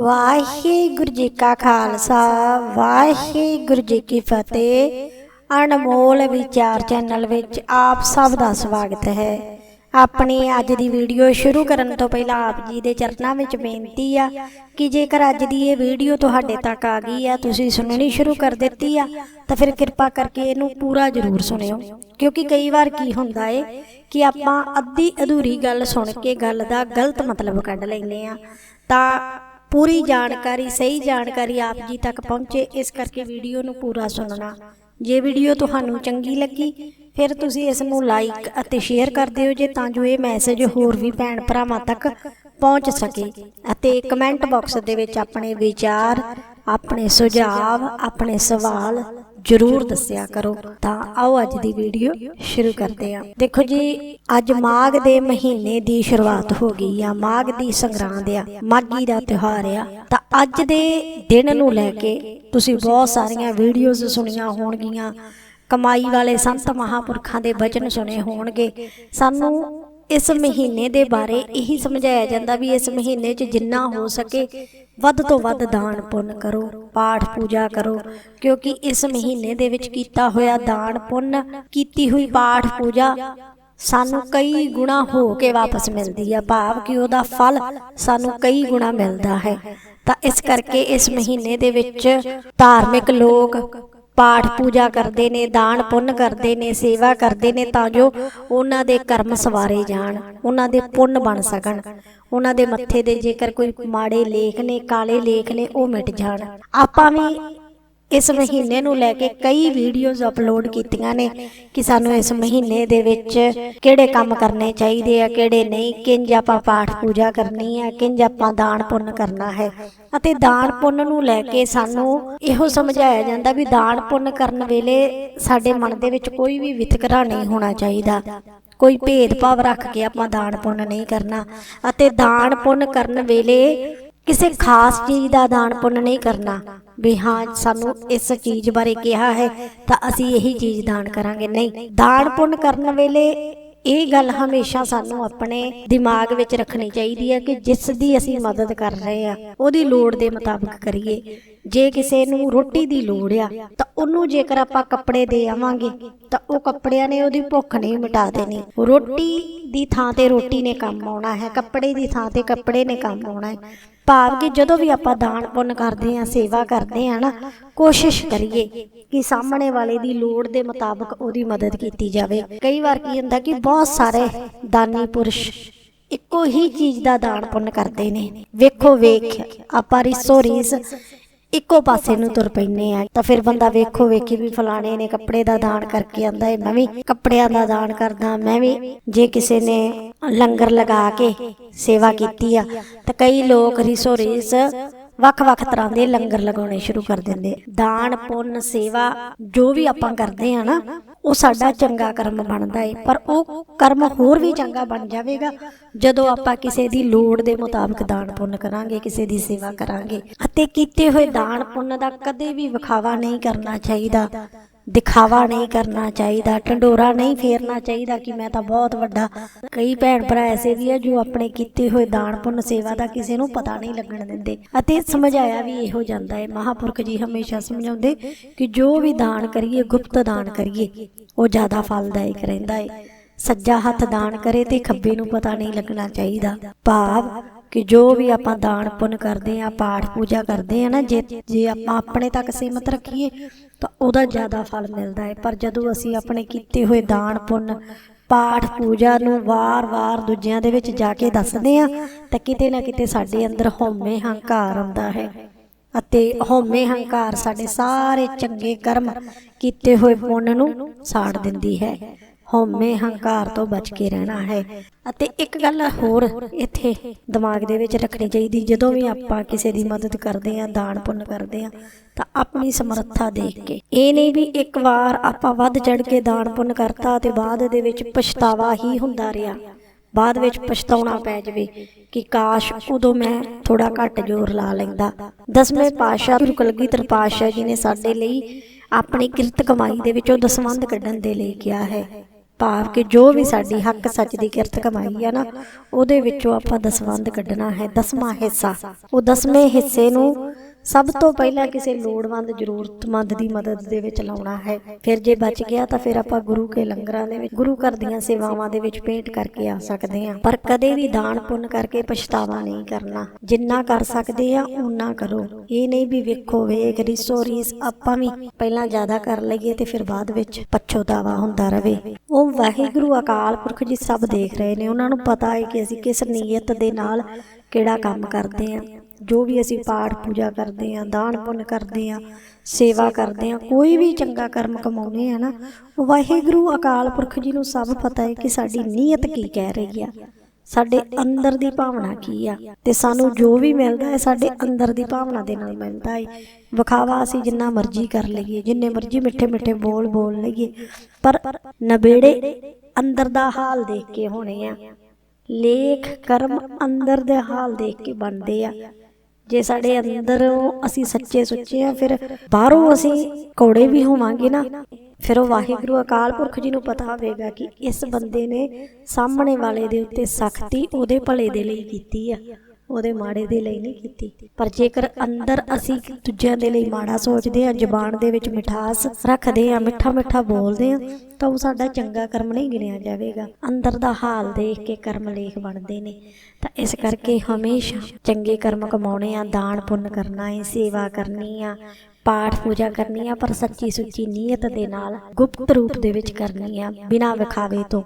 ਵਾਹਿਗੁਰੂ ਜੀ ਕਾ ਖਾਲਸਾ, ਵਾਹਿਗੁਰੂ ਜੀ ਕੀ ਫਤਿਹ। ਅਨਮੋਲ ਵਿਚਾਰ ਚੈਨਲ ਵਿੱਚ ਆਪ ਸਭ ਦਾ ਸਵਾਗਤ ਹੈ। ਆਪਣੀ ਅੱਜ ਦੀ ਵੀਡੀਓ ਸ਼ੁਰੂ ਕਰਨ ਤੋਂ ਪਹਿਲਾਂ ਆਪ ਜੀ ਦੇ ਚਰਨਾਂ ਵਿੱਚ ਬੇਨਤੀ ਆ ਕਿ ਜੇਕਰ ਅੱਜ ਦੀ ਇਹ ਵੀਡੀਓ ਤੁਹਾਡੇ ਤੱਕ ਆ ਗਈ ਆ, ਤੁਸੀਂ ਸੁਣਨੀ ਸ਼ੁਰੂ ਕਰ ਦਿੱਤੀ ਆ, ਤਾਂ ਫਿਰ ਕਿਰਪਾ ਕਰਕੇ ਇਹਨੂੰ ਪੂਰਾ ਜ਼ਰੂਰ ਸੁਣਿਓ। ਕਿਉਂਕਿ ਕਈ ਵਾਰ ਕੀ ਹੁੰਦਾ ਏ ਕਿ ਆਪਾਂ ਅੱਧੀ ਅਧੂਰੀ ਗੱਲ ਸੁਣ ਕੇ ਗੱਲ ਦਾ ਗਲਤ ਮਤਲਬ ਕੱਢ ਲੈਂਦੇ ਆ। ਤਾਂ ਪੂਰੀ ਜਾਣਕਾਰੀ, ਸਹੀ ਜਾਣਕਾਰੀ ਆਪ ਜੀ ਤੱਕ ਪਹੁੰਚੇ, ਇਸ ਕਰਕੇ ਵੀਡੀਓ ਨੂੰ ਪੂਰਾ ਸੁਣਨਾ। ਜੇ ਵੀਡੀਓ ਤੁਹਾਨੂੰ ਚੰਗੀ ਲੱਗੀ, ਫਿਰ ਤੁਸੀਂ ਇਸ ਨੂੰ ਲਾਈਕ ਅਤੇ ਸ਼ੇਅਰ ਕਰ ਦਿਓ ਜੇ ਤਾਂ ਜੋ ਇਹ ਮੈਸੇਜ ਹੋਰ ਵੀ ਭੈਣ ਭਰਾਵਾਂ ਤੱਕ ਪਹੁੰਚ ਸਕੇ ਅਤੇ ਕਮੈਂਟ ਬਾਕਸ ਦੇ ਵਿੱਚ ਆਪਣੇ ਵਿਚਾਰ, ਆਪਣੇ ਸੁਝਾਅ ਆਪਣੇ ਸਵਾਲ ਜਰੂਰ ਦੱਸਿਆ ਕਰੋ ਤਾਂ ਆਓ ਅੱਜ ਦੀ ਵੀਡੀਓ ਸ਼ੁਰੂ ਕਰਦੇ ਹਾਂ। ਦੇਖੋ ਜੀ, ਅੱਜ ਮਾਘ ਦੇ ਮਹੀਨੇ ਦੀ ਸ਼ੁਰੂਆਤ ਹੋ ਗਈ ਆ, ਮਾਘ ਦੀ ਸੰਗਰਾਂਦ ਆ, ਮਾਘੀ ਦਾ ਤਿਉਹਾਰ ਆ। ਤਾਂ ਅੱਜ ਦੇ ਦਿਨ ਨੂੰ ਲੈ ਕੇ ਤੁਸੀਂ ਬਹੁਤ ਸਾਰੀਆਂ ਵੀਡੀਓਜ਼ ਸੁਣੀਆਂ ਹੋਣਗੀਆਂ। ਕਮਾਈ ਵਾਲੇ ਸੰਤ ਮਹਾਪੁਰਖਾਂ ਦੇ ਬਚਨ ਸੁਣੇ ਹੋਣਗੇ। ਸਾਨੂੰ ਇਸ ਮਹੀਨੇ ਦੇ ਬਾਰੇ ਇਹੀ ਸਮਝਾਇਆ ਜਾਂਦਾ ਵੀ ਇਸ ਮਹੀਨੇ 'ਚ ਜਿੰਨਾ ਹੋ ਸਕੇ ਵੱਧ ਤੋਂ ਵੱਧ ਦਾਨ ਪੁੰਨ ਕਰੋ, ਪਾਠ ਪੂਜਾ ਕਰੋ, ਕਿਉਂਕਿ ਇਸ ਮਹੀਨੇ ਦੇ ਵਿੱਚ ਕੀਤਾ ਹੋਇਆ ਦਾਨ ਪੁੰਨ, ਕੀਤੀ ਹੋਈ ਪਾਠ ਪੂਜਾ ਸਾਨੂੰ ਕਈ ਗੁਣਾ ਹੋ ਕੇ ਵਾਪਸ ਮਿਲਦੀ ਆ, ਭਾਵ ਕਿ ਉਹਦਾ ਫਲ ਸਾਨੂੰ ਕਈ ਗੁਣਾ ਮਿਲਦਾ ਹੈ। ਤਾਂ ਇਸ ਕਰਕੇ ਇਸ ਮਹੀਨੇ ਦੇ ਵਿੱਚ ਧਾਰਮਿਕ ਲੋਕ ਪਾਠ ਪੂਜਾ ਕਰਦੇ ਨੇ, ਦਾਨ ਪੁੰਨ ਕਰਦੇ ਨੇ, ਸੇਵਾ ਕਰਦੇ ਨੇ ਤਾਂ ਜੋ ਉਹਨਾਂ ਦੇ ਕਰਮ ਸਵਾਰੇ ਜਾਣ, ਉਹਨਾਂ ਦੇ ਪੁੰਨ ਬਣ ਸਕਣ। ਉਹਨਾਂ ਦੇ ਮੱਥੇ ਦੇ ਜੇਕਰ ਕੋਈ ਮਾੜੇ ਲੇਖ ਨੇ, ਕਾਲੇ ਲੇਖ ਨੇ, ਉਹ ਮਿਟ ਜਾਣ। ਆਪਾਂ ਵੀ ਇਸ ਮਹੀਨੇ ਨੂੰ ਲੈ ਕੇ ਕਈ ਵੀਡੀਓਜ਼ ਅਪਲੋਡ ਕੀਤੀਆਂ ਨੇ ਕਿ ਸਾਨੂੰ ਇਸ ਮਹੀਨੇ ਦੇ ਵਿੱਚ ਕਿਹੜੇ ਕੰਮ ਕਰਨੇ ਚਾਹੀਦੇ ਆ, ਕਿਹੜੇ ਨਹੀਂ, ਕਿੰਜ ਆਪਾਂ ਪਾਠ ਪੂਜਾ ਕਰਨੀ ਆ, ਕਿੰਜ ਆਪਾਂ ਦਾਨ ਪੁੰਨ ਕਰਨਾ ਹੈ। ਅਤੇ ਦਾਨ ਪੁੰਨ ਨੂੰ ਲੈ ਕੇ ਸਾਨੂੰ ਇਹੋ ਸਮਝਾਇਆ ਜਾਂਦਾ ਵੀ ਦਾਨ ਪੁੰਨ ਕਰਨ ਵੇਲੇ ਸਾਡੇ ਮਨ ਦੇ ਵਿੱਚ ਕੋਈ ਵੀ ਵਿਤਕਰਾ ਨਹੀਂ ਹੋਣਾ ਚਾਹੀਦਾ। ਕੋਈ ਭੇਦਭਾਵ ਰੱਖ ਕੇ ਆਪਾਂ ਦਾਨ ਪੁੰਨ ਨਹੀਂ ਕਰਨਾ। ਅਤੇ ਦਾਨ ਪੁੰਨ ਕਰਨ ਵੇਲੇ ਕਿਸੇ ਖਾਸ ਚੀਜ਼ ਦਾ ਦਾਨ ਪੁੰਨ ਨਹੀਂ ਕਰਨਾ। ਵੀ ਹਾਂ, ਸਾਨੂੰ ਇਸ ਚੀਜ਼ ਬਾਰੇ ਕਿਹਾ ਹੈ ਤਾਂ ਅਸੀਂ ਇਹੀ ਚੀਜ਼ ਦਾਨ ਕਰਾਂਗੇ। ਨਹੀਂ, ਦਾਨ ਪੁੰਨ ਕਰਨ ਵੇਲੇ ਇਹ ਗੱਲ ਹਮੇਸ਼ਾ ਸਾਨੂੰ ਆਪਣੇ ਦਿਮਾਗ ਵਿੱਚ ਰੱਖਣੀ ਚਾਹੀਦੀ ਹੈ ਕਿ ਜਿਸ ਦੀ ਅਸੀਂ ਮਦਦ ਕਰ ਰਹੇ ਆ ਉਹਦੀ ਲੋੜ ਦੇ ਮੁਤਾਬਕ ਕਰੀਏ। ਜੇ ਕਿਸੇ ਨੂੰ ਰੋਟੀ ਦੀ ਲੋੜ ਆ, ਤਾਂ ਉਹਨੂੰ ਜੇਕਰ ਆਪਾਂ ਕੱਪੜੇ ਦੇ ਆਵਾਂਗੇ, ਤਾਂ ਉਹ ਕੱਪੜਿਆਂ ਨੇ ਉਹਦੀ ਭੁੱਖ ਨਹੀਂ ਮਿਟਾ ਦੇਣੀ। ਰੋਟੀ ਦੀ ਥਾਂ ਤੇ ਰੋਟੀ ਨੇ ਕੰਮ ਆਉਣਾ ਹੈ, ਕੱਪੜੇ ਦੀ ਥਾਂ ਤੇ ਕੱਪੜੇ ਨੇ ਕੰਮ ਆਉਣਾ ਹੈ। ਭਾਵ ਕਿ ਜਦੋਂ ਵੀ ਆਪਾਂ ਦਾਨ ਪੁੰਨ ਕਰਦੇ ਆ ਸੇਵਾ ਕਰਦੇ ਆ ਨਾ, ਕੋਸ਼ਿਸ਼ ਕਰੀਏ ਕਿ ਸਾਹਮਣੇ ਵਾਲੇ ਦੀ ਲੋੜ ਦੇ ਮੁਤਾਬਕ ਉਹਦੀ ਮਦਦ ਕੀਤੀ ਜਾਵੇ। ਕਈ ਵਾਰ ਕੀ ਹੁੰਦਾ ਕਿ ਬਹੁਤ ਸਾਰੇ ਦਾਨੀ ਪੁਰਸ਼ ਇੱਕੋ ਹੀ ਚੀਜ਼ ਦਾ ਦਾਨ ਪੁੰਨ ਕਰਦੇ ਨੇ। ਵੇਖੋ, ਵੇਖ, ਆਪਾਂ ਰਿਸੋ ਰੀਸ ਇੱਕੋ ਪਾਸੇ ਨੂੰ ਤੁਰ ਪੈਨੇ ਆ। ਤਾਂ ਫਿਰ ਬੰਦਾ ਵੇਖੋ, ਵੇਖੀ ਵੀ ਫਲਾਣੇ ਨੇ ਕੱਪੜੇ ਦਾ ਦਾਨ ਕਰਕੇ ਆਂਦਾ ਏ। ਮੈਂ ਵੀ ਕੱਪੜਿਆਂ ਦਾ ਦਾਨ ਕਰਦਾ, ਮੈਂ ਵੀ ਜੇ ਕਿਸੇ ਨੇ ਲੰਗਰ ਲਗਾ ਕੇ ਸੇਵਾ ਕੀਤੀ ਆ, ਤਾਂ ਕਈ ਲੋਕ ਰਿਸੋ ਵੱਖ-ਵੱਖ ਤਰ੍ਹਾਂ ਦੇ ਲੰਗਰ ਲਗਾਉਣੇ ਸ਼ੁਰੂ ਕਰ ਦਿੰਦੇ ਦਾਨ, ਪੁੰਨ, ਸੇਵਾ ਜੋ ਵੀ ਆਪਾਂ ਕਰਦੇ ਆ ਨਾ, ਉਹ ਸਾਡਾ ਚੰਗਾ ਕਰਮ ਬਣਦਾ ਏ। ਪਰ ਉਹ ਕਰਮ ਹੋਰ ਵੀ ਚੰਗਾ ਬਣ ਜਾਵੇਗਾ ਜਦੋਂ ਆਪਾਂ ਕਿਸੇ ਦੀ ਲੋੜ ਦੇ ਮੁਤਾਬਕ ਦਾਨ, ਪੁੰਨ ਕਰਾਂਗੇ, ਕਿਸੇ ਦੀ ਸੇਵਾ ਕਰਾਂਗੇ। ਅਤੇ ਕੀਤੇ ਹੋਏ ਦਾਨ, ਪੁੰਨ ਦਾ ਕਦੇ ਵੀ ਵਿਖਾਵਾ ਨਹੀਂ ਕਰਨਾ ਚਾਹੀਦਾ। ਦਿਖਾਵਾ ਨਹੀਂ ਕਰਨਾ ਚਾਹੀਦਾ, ਢੰਡੋਰਾ ਨਹੀਂ ਫੇਰਨਾ ਚਾਹੀਦਾ ਕਿ ਮੈਂ ਤਾਂ ਬਹੁਤ ਵੱਡਾ। ਕਈ ਭੈਣ ਭਰਾ ਐਸੇ ਵੀ ਆ ਜੋ ਆਪਣੇ ਕੀਤੇ ਹੋਏ ਦਾਨ ਪੁੰਨ ਸੇਵਾ ਦਾ ਕਿਸੇ ਨੂੰ ਪਤਾ ਨਹੀਂ ਲੱਗਣ ਦਿੰਦੇ। ਅਤੇ ਸਮਝਾਇਆ ਵੀ ਇਹੋ ਜਾਂਦਾ ਹੈ। ਮਹਾਪੁਰਖ ਜੀ ਹਮੇਸ਼ਾ ਸਮਝਾਉਂਦੇ ਕਿ ਜੋ ਵੀ ਦਾਨ ਕਰੀਏ, ਗੁਪਤ ਦਾਨ ਕਰੀਏ, ਉਹ ਜ਼ਿਆਦਾ ਫਲਦਾਇਕ ਰਹਿੰਦਾ ਹੈ। ਸੱਜਾ ਹੱਥ ਦਾਨ ਕਰੇ ਤੇ ਖੱਬੇ ਨੂੰ ਪਤਾ ਨਹੀਂ ਲੱਗਣਾ ਚਾਹੀਦਾ। ਭਾਵ ਕਿ ਜੋ ਵੀ ਆਪਾਂ ਦਾਨ ਪੁੰਨ ਕਰਦੇ ਆ ਪਾਠ ਪੂਜਾ ਕਰਦੇ ਆ ਨਾ, ਜੇ ਜੇ ਆਪਾਂ ਆਪਣੇ ਤੱਕ ਸੀਮਤ ਰੱਖੀਏ, ਤਾਂ ਉਹਦਾ ਜ਼ਿਆਦਾ ਫਲ ਮਿਲਦਾ ਹੈ। ਪਰ ਜਦੋਂ ਅਸੀਂ ਆਪਣੇ ਕੀਤੇ ਹੋਏ ਦਾਨ ਪੁੰਨ, ਪਾਠ ਪੂਜਾ ਨੂੰ ਵਾਰ-ਵਾਰ ਦੂਜਿਆਂ ਦੇ ਵਿੱਚ ਜਾ ਕੇ ਦੱਸਦੇ ਆ ਤਾਂ ਕਿਤੇ ਨਾ ਕਿਤੇ ਸਾਡੇ ਅੰਦਰ ਹਉਮੈ ਹੰਕਾਰ ਆਉਂਦਾ ਹੈ ਅਤੇ ਹਉਮੈ ਹੰਕਾਰ ਸਾਡੇ ਸਾਰੇ ਚੰਗੇ ਕਰਮ ਕੀਤੇ ਹੋਏ ਪੁੰਨ ਨੂੰ ਸਾੜ ਦਿੰਦੀ ਹੈ। ਹਉਮੈ ਹੰਕਾਰ ਤੋਂ ਬਚ ਕੇ ਰਹਿਣਾ ਹੈ। ਅਤੇ ਇੱਕ ਗੱਲ ਹੋਰ ਇੱਥੇ ਦਿਮਾਗ ਦੇ ਵਿੱਚ ਰੱਖਣੀ ਚਾਹੀਦੀ। ਜਦੋਂ ਵੀ ਆਪਾਂ ਕਿਸੇ ਦੀ ਮਦਦ ਕਰਦੇ ਆਂ ਦਾਨ ਪੁੰਨ ਕਰਦੇ ਆਂ ਤਾਂ ਆਪਣੀ ਸਮਰੱਥਾ ਦੇਖ ਕੇ। ਇਹ ਨਹੀਂ ਵੀ ਇੱਕ ਵਾਰ ਆਪਾਂ ਵੱਧ ਚੜ ਕੇ ਦਾਨ ਪੁੰਨ ਕਰਤਾ ਤੇ ਬਾਅਦ ਦੇ ਵਿੱਚ ਪਛਤਾਵਾ ਹੀ ਹੁੰਦਾ ਰਿਹਾ। ਬਾਅਦ ਵਿੱਚ ਪਛਤਾਉਣਾ ਪੈ ਜਾਵੇ ਕਿ ਕਾਸ਼ ਉਦੋਂ ਮੈਂ ਥੋੜਾ ਘੱਟ ਜ਼ੋਰ ਲਾ ਲੈਂਦਾ। ਦਸਵੇਂ ਪਾਤਸ਼ਾਹ ਗੁਰੂ ਕਲਗੀਧਰ ਪਾਤਸ਼ਾਹ ਜੀ ਨੇ ਸਾਡੇ ਲਈ ਆਪਣੀ ਕਿਰਤ ਕਮਾਈ ਦੇ ਵਿੱਚੋਂ ਦਸਵੰਧ ਕੱਢਣ ਦੇ ਲਈ ਕਿਹਾ ਹੈ ਭਾਵ ਕਿ ਜੋ ਵੀ ਸਾਡੀ ਹੱਕ ਸੱਚ ਦੀ ਕਿਰਤ ਕਮਾਈ ਆ ਨਾ, ਉਹਦੇ ਵਿੱਚੋਂ ਆਪਾਂ ਦਸਵੰਦ ਕੱਢਣਾ ਹੈ, ਦਸਵਾਂ ਹਿੱਸਾ। ਉਹ ਦਸਵੇਂ ਹਿੱਸੇ ਨੂੰ ਸਭ ਤੋਂ ਪਹਿਲਾਂ ਕਿਸੇ ਲੋੜਵੰਦ ਜ਼ਰੂਰਤਮੰਦ ਦੀ ਮਦਦ ਦੇ ਵਿੱਚ ਲਾਉਣਾ ਹੈ। ਫਿਰ ਜੇ ਬਚ ਗਿਆ ਤਾਂ ਫਿਰ ਆਪਾਂ ਗੁਰੂ ਕੇ ਲੰਗਰਾਂ ਦੇ ਵਿੱਚ ਗੁਰੂ ਘਰ ਦੀਆਂ ਸੇਵਾਵਾਂ ਦੇ ਵਿੱਚ ਪੇਂਟ ਕਰਕੇ ਆ ਸਕਦੇ ਹਾਂ। ਪਰ ਕਦੇ ਵੀ ਦਾਨ ਪੁੰਨ ਕਰਕੇ ਪਛਤਾਵਾ ਨਹੀਂ ਕਰਨਾ। ਜਿੰਨਾ ਕਰ ਸਕਦੇ ਆ ਓਨਾ ਕਰੋ। ਇਹ ਨਹੀਂ ਵੀ ਵੇਖੋ ਵੇਖ ਰਿਸੋ ਰੀਸ ਆਪਾਂ ਵੀ ਪਹਿਲਾਂ ਜ਼ਿਆਦਾ ਕਰ ਲਈਏ ਤੇ ਫਿਰ ਬਾਅਦ ਵਿੱਚ ਪਛਤਾਵਾ ਹੁੰਦਾ ਰਵੇ। ਉਹ ਵਾਹਿਗੁਰੂ ਅਕਾਲ ਪੁਰਖ ਜੀ ਸਭ ਦੇਖ ਰਹੇ ਨੇ। ਉਹਨਾਂ ਨੂੰ ਪਤਾ ਹੈ ਕਿ ਅਸੀਂ ਕਿਸ ਨੀਅਤ ਦੇ ਨਾਲ ਕਿਹੜਾ ਕੰਮ ਕਰਦੇ ਆ ਜੋ ਵੀ ਅਸੀਂ ਪਾਠ ਪੂਜਾ ਕਰਦੇ ਆ ਦਾਨ ਪੁੰਨ ਕਰਦੇ ਆ ਸੇਵਾ ਕਰਦੇ ਆ ਕੋਈ ਵੀ ਚੰਗਾ ਕਰਮ ਕਮਾਉਨੇ ਆ ਨਾ ਵਾਹਿਗੁਰੂ ਅਕਾਲ ਪੁਰਖ ਜੀ ਨੂੰ ਸਭ ਪਤਾ ਹੈ ਕਿ ਸਾਡੀ ਨੀਅਤ ਕੀ ਕਹਿ ਰਹੀ ਆ। ਸਾਡੇ ਅੰਦਰ ਦੀ ਭਾਵਨਾ ਕੀ ਆ? ਤੇ ਸਾਨੂੰ ਜੋ ਵੀ ਮਿਲਦਾ ਹੈ ਸਾਡੇ ਅੰਦਰ ਦੀ ਭਾਵਨਾ ਦੇ ਨਾਲ ਮਿਲਦਾ ਹੈ ਵਿਖਾਵਾ ਅਸੀਂ ਜਿੰਨਾ ਮਰਜ਼ੀ ਕਰ ਲਈਏ ਜਿੰਨੇ ਮਰਜ਼ੀ ਮਿੱਠੇ ਮਿੱਠੇ ਬੋਲ ਬੋਲ ਲਈਏ। ਪਰ ਨਵੇੜੇ ਅੰਦਰ ਦਾ ਹਾਲ ਦੇਖ ਕੇ ਹੋਣੇ ਆ ਲੇਖ ਕਰਮ ਅੰਦਰ ਦੇ ਹਾਲ ਦੇਖ ਕੇ ਬਣਦੇ ਆ। ਜੇ ਸਾਡੇ ਅੰਦਰੋਂ ਅਸੀਂ ਸੱਚੇ ਸੁੱਚੇ ਆ ਫਿਰ ਬਾਹਰੋਂ ਅਸੀਂ ਕੌੜੇ ਵੀ ਹੋਵਾਂਗੇ ਨਾ। ਫਿਰ ਉਹ ਵਾਹਿਗੁਰੂ ਅਕਾਲ ਪੁਰਖ ਜੀ ਨੂੰ ਪਤਾ ਹੋਵੇਗਾ ਕਿ ਇਸ ਬੰਦੇ ਨੇ ਸਾਹਮਣੇ ਵਾਲੇ ਦੇ ਉੱਤੇ ਸਖਤੀ ਉਹਦੇ ਭਲੇ ਦੇ ਲਈ ਕੀਤੀ ਆ। ਉਹਦੇ ਮਾੜੇ ਦੇ ਲਈ ਨਹੀਂ ਕੀਤੀ। ਪਰ ਜੇਕਰ ਅੰਦਰ ਅਸੀਂ ਦੂਜਿਆਂ ਦੇ ਲਈ ਮਾੜਾ ਸੋਚਦੇ ਆ ਜ਼ਬਾਨ ਦੇ ਵਿੱਚ ਮਿਠਾਸ ਰੱਖਦੇ ਆ ਮਿੱਠਾ ਮਿੱਠਾ ਬੋਲਦੇ ਆ ਤਾਂ ਉਹ ਸਾਡਾ ਚੰਗਾ ਕਰਮ ਨਹੀਂ ਗਿਣਿਆ ਜਾਵੇਗਾ। ਅੰਦਰ ਦਾ ਹਾਲ ਦੇਖ ਕੇ ਕਰਮ ਲੇਖ ਬਣਦੇ ਨੇ। ਤਾਂ ਇਸ ਕਰਕੇ ਹਮੇਸ਼ਾ ਚੰਗੇ ਕਰਮ ਕਮਾਉਣੇ ਆ ਦਾਨ ਪੁੰਨ ਕਰਨਾ ਹੈ ਸੇਵਾ ਕਰਨੀ ਆ। ਪਾਠ ਪੂਜਾ ਕਰਨੀ ਆ, ਪਰ ਸੱਚੀ ਸੁੱਚੀ ਨੀਅਤ ਦੇ ਨਾਲ ਗੁਪਤ ਰੂਪ ਦੇ ਵਿੱਚ ਕਰਨੀ ਆ, ਬਿਨਾਂ ਵਿਖਾਵੇ ਤੋਂ।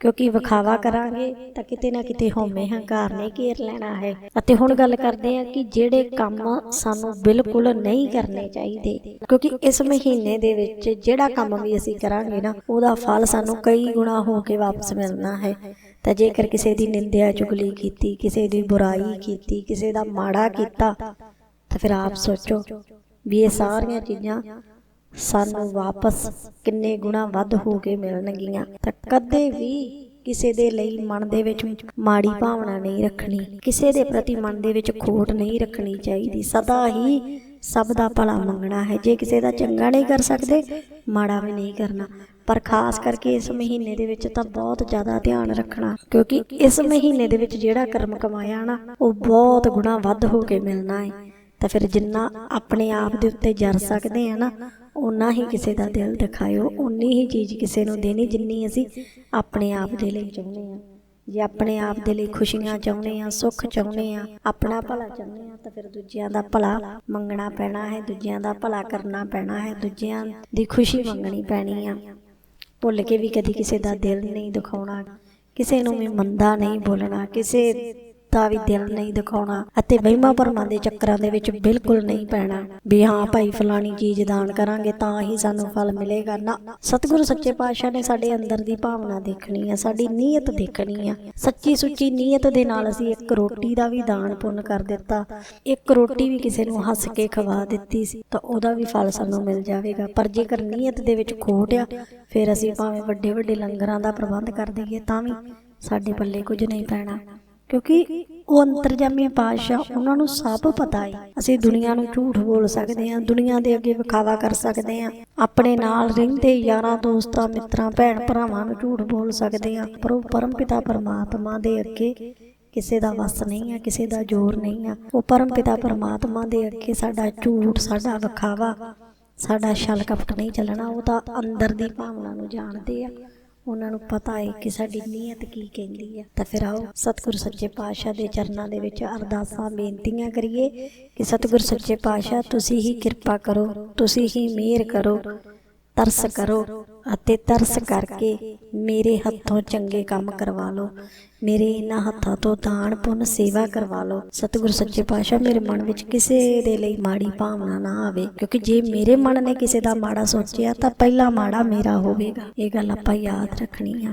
ਕਿਉਂਕਿ ਵਿਖਾਵਾ ਕਰਾਂਗੇ ਤਾਂ ਕਿਤੇ ਨਾ ਕਿਤੇ ਹਉਮੈ ਹੰਕਾਰ ਨੇ ਘੇਰ ਲੈਣਾ ਹੈ। ਅਤੇ ਹੁਣ ਗੱਲ ਕਰਦੇ ਆ ਕਿ ਜਿਹੜੇ ਕੰਮ ਸਾਨੂੰ ਬਿਲਕੁਲ ਨਹੀਂ ਕਰਨੇ ਚਾਹੀਦੇ, ਕਿਉਂਕਿ ਇਸ ਮਹੀਨੇ ਦੇ ਵਿੱਚ ਜਿਹੜਾ ਕੰਮ ਵੀ ਅਸੀਂ ਕਰਾਂਗੇ ਨਾ, ਉਹਦਾ ਫਲ ਸਾਨੂੰ ਕਈ ਗੁਣਾ ਹੋ ਕੇ ਵਾਪਸ ਮਿਲਣਾ ਹੈ। ਤਾਂ ਜੇਕਰ ਕਿਸੇ ਦੀ ਨਿੰਦਿਆ ਚੁਗਲੀ ਕੀਤੀ, ਕਿਸੇ ਦੀ ਬੁਰਾਈ ਕੀਤੀ, ਕਿਸੇ ਦਾ ਮਾੜਾ ਕੀਤਾ, ਤਾਂ ਫਿਰ ਆਪ ਸੋਚੋ ਵੀ ਇਹ ਸਾਰੀਆਂ ਚੀਜ਼ਾਂ ਸਾਨੂੰ ਵਾਪਸ ਕਿੰਨੇ ਗੁਣਾ ਵੱਧ ਹੋ ਕੇ ਮਿਲਣਗੀਆਂ। ਤਾਂ ਕਦੇ ਵੀ ਕਿਸੇ ਦੇ ਲਈ ਮਨ ਦੇ ਵਿੱਚ ਮਾੜੀ ਭਾਵਨਾ ਨਹੀਂ ਰੱਖਣੀ, ਕਿਸੇ ਦੇ ਪ੍ਰਤੀ ਮਨ ਦੇ ਵਿੱਚ ਖੋਟ ਨਹੀਂ ਰੱਖਣੀ ਚਾਹੀਦੀ। ਸਦਾ ਹੀ ਸਭ ਦਾ ਭਲਾ ਮੰਗਣਾ ਹੈ। ਜੇ ਕਿਸੇ ਦਾ ਚੰਗਾ ਨਹੀਂ ਕਰ ਸਕਦੇ, ਮਾੜਾ ਵੀ ਨਹੀਂ ਕਰਨਾ। ਪਰ ਖਾਸ ਕਰਕੇ ਇਸ ਮਹੀਨੇ ਦੇ ਵਿੱਚ ਤਾਂ ਬਹੁਤ ਜ਼ਿਆਦਾ ਧਿਆਨ ਰੱਖਣਾ, ਕਿਉਂਕਿ ਇਸ ਮਹੀਨੇ ਦੇ ਵਿੱਚ ਜਿਹੜਾ ਕਰਮ ਕਮਾਇਆ ਨਾ, ਉਹ ਬਹੁਤ ਗੁਣਾ ਵੱਧ ਹੋ ਕੇ ਮਿਲਣਾ ਹੈ। ਤਾਂ ਫਿਰ ਜਿੰਨਾ ਆਪਣੇ ਆਪ ਦੇ ਉੱਤੇ ਜਰ ਸਕਦੇ ਆ ਨਾ ਉਨਾ ਹੀ ਕਿਸੇ ਦਾ ਦਿਲ ਦਿਖਾਇਓ ਉਨੀ ਹੀ ਚੀਜ਼ ਕਿਸੇ ਨੂੰ ਦੇਣੀ ਜਿੰਨੀ ਅਸੀਂ ਆਪਣੇ ਆਪ ਦੇ ਲਈ ਚਾਹੁੰਦੇ ਆ। ਜੇ ਆਪਣੇ ਆਪ ਦੇ ਲਈ ਖੁਸ਼ੀਆਂ ਚਾਹੁੰਦੇ ਆ, ਸੁੱਖ ਚਾਹੁੰਦੇ ਆ, ਆਪਣਾ ਭਲਾ ਚਾਹੁੰਦੇ ਆ, ਤਾਂ ਫਿਰ ਦੂਜਿਆਂ ਦਾ ਭਲਾ ਮੰਗਣਾ ਪੈਣਾ ਹੈ, ਦੂਜਿਆਂ ਦਾ ਭਲਾ ਕਰਨਾ ਪੈਣਾ ਹੈ, ਦੂਜਿਆਂ ਦੀ ਖੁਸ਼ੀ ਮੰਗਣੀ ਪੈਣੀ ਆ। ਭੁੱਲ ਕੇ ਵੀ ਕਦੀ ਕਿਸੇ ਦਾ ਦਿਲ ਨਹੀਂ ਦਿਖਾਉਣਾ, ਕਿਸੇ ਨੂੰ ਵੀ ਮੰਦਾ ਨਹੀਂ ਬੋਲਣਾ, ਕਿਸੇ ਤਾਂ ਵੀ ਦਿਲ ਨਹੀਂ ਦਿਖਾਉਣਾ ਅਤੇ ਵਹਿਮਾਂ ਭਰਮਾਂ ਦੇ ਚੱਕਰਾਂ ਦੇ ਵਿੱਚ ਬਿਲਕੁਲ ਨਹੀਂ ਪੈਣਾ। ਵੀ ਹਾਂ ਭਾਈ ਫਲਾਣੀ ਚੀਜ਼ ਦਾਨ ਕਰਾਂਗੇ ਤਾਂ ਹੀ ਸਾਨੂੰ ਫਲ ਮਿਲੇਗਾ। ਨਾ, ਸਤਿਗੁਰੂ ਸੱਚੇ ਪਾਤਸ਼ਾਹ ਨੇ ਸਾਡੇ ਅੰਦਰ ਦੀ ਭਾਵਨਾ ਦੇਖਣੀ ਆ, ਸਾਡੀ ਨੀਅਤ ਦੇਖਣੀ ਆ। ਸੱਚੀ ਸੁੱਚੀ ਨੀਅਤ ਦੇ ਨਾਲ ਅਸੀਂ ਇੱਕ ਰੋਟੀ ਦਾ ਵੀ ਦਾਨ ਪੁੰਨ ਕਰ ਦਿੱਤਾ। ਇੱਕ ਰੋਟੀ ਵੀ ਕਿਸੇ ਨੂੰ ਹੱਸ ਕੇ ਖਵਾ ਦਿੱਤੀ ਸੀ, ਤਾਂ ਉਹਦਾ ਵੀ ਫਲ ਸਾਨੂੰ ਮਿਲ ਜਾਵੇਗਾ। ਪਰ ਜੇਕਰ ਨੀਅਤ ਦੇ ਵਿੱਚ ਖੋਟ ਆ, ਫਿਰ ਅਸੀਂ ਭਾਵੇਂ ਵੱਡੇ ਵੱਡੇ ਲੰਗਰਾਂ ਦਾ ਪ੍ਰਬੰਧ ਕਰ ਦਈਏ, ਤਾਂ ਵੀ ਸਾਡੇ ਪੱਲੇ ਕੁਝ ਨਹੀਂ ਪੈਣਾ। ਕਿਉਂਕਿ ਉਹ ਅੰਤਰਜਾਮੀ ਪਾਤਸ਼ਾਹ ਉਹਨਾਂ ਨੂੰ ਸਭ ਪਤਾ ਹੈ ਅਸੀਂ ਦੁਨੀਆ ਨੂੰ ਝੂਠ ਬੋਲ ਸਕਦੇ ਹਾਂ ਦੁਨੀਆ ਦੇ ਅੱਗੇ ਵਿਖਾਵਾ ਕਰ ਸਕਦੇ ਹਾਂ ਆਪਣੇ ਨਾਲ ਰਹਿੰਦੇ ਯਾਰਾਂ, ਦੋਸਤਾਂ, ਮਿੱਤਰਾਂ, ਭੈਣ ਭਰਾਵਾਂ ਨੂੰ ਝੂਠ ਬੋਲ ਸਕਦੇ ਹਾਂ ਪਰ ਉਹ ਪਰਮ ਪਿਤਾ ਪਰਮਾਤਮਾ ਦੇ ਅੱਗੇ ਕਿਸੇ ਦਾ ਵਸ ਨਹੀਂ ਆ, ਕਿਸੇ ਦਾ ਜ਼ੋਰ ਨਹੀਂ ਆ। ਉਹ ਪਰਮ ਪਿਤਾ ਪਰਮਾਤਮਾ ਦੇ ਅੱਗੇ ਸਾਡਾ ਝੂਠ, ਸਾਡਾ ਵਿਖਾਵਾ, ਸਾਡਾ ਛਲ ਕਪਟ ਨਹੀਂ ਚੱਲਣਾ। ਉਹ ਤਾਂ ਅੰਦਰ ਦੀ ਭਾਵਨਾ ਨੂੰ ਜਾਣਦੇ ਆ। ਉਹਨਾਂ ਨੂੰ ਪਤਾ ਹੈ ਕਿ ਸਾਡੀ ਨੀਅਤ ਕੀ ਕਹਿੰਦੀ ਹੈ ਤਾਂ ਫਿਰ ਆਓ ਸਤਿਗੁਰੂ ਸੱਚੇ ਪਾਤਸ਼ਾਹ ਦੇ ਚਰਨਾਂ ਦੇ ਵਿੱਚ ਅਰਦਾਸਾਂ, ਬੇਨਤੀਆਂ ਕਰੀਏ ਕਿ ਸਤਿਗੁਰੂ ਸੱਚੇ ਪਾਤਸ਼ਾਹ, ਤੁਸੀਂ ਹੀ ਕਿਰਪਾ ਕਰੋ, ਤੁਸੀਂ ਹੀ ਮਿਹਰ ਕਰੋ। ਤਰਸ ਕਰੋ ਅਤੇ ਤਰਸ ਕਰਕੇ ਮੇਰੇ ਹੱਥੋਂ ਚੰਗੇ ਕੰਮ ਕਰਵਾ ਲਓ। ਮੇਰੇ ਇਹਨਾਂ ਹੱਥਾਂ ਤੋਂ ਦਾਨ, ਪੁੰਨ, ਸੇਵਾ ਕਰਵਾ ਲਓ। ਸਤਿਗੁਰ ਸੱਚੇ ਪਾਤਸ਼ਾਹ, ਮੇਰੇ ਮਨ ਵਿੱਚ ਕਿਸੇ ਦੇ ਲਈ ਮਾੜੀ ਭਾਵਨਾ ਨਾ ਆਵੇ, ਕਿਉਂਕਿ ਜੇ ਮੇਰੇ ਮਨ ਨੇ ਕਿਸੇ ਦਾ ਮਾੜਾ ਸੋਚਿਆ ਤਾਂ ਪਹਿਲਾ ਮਾੜਾ ਮੇਰਾ ਹੋਵੇਗਾ। ਇਹ ਗੱਲ ਆਪਾਂ ਯਾਦ ਰੱਖਣੀ ਆ।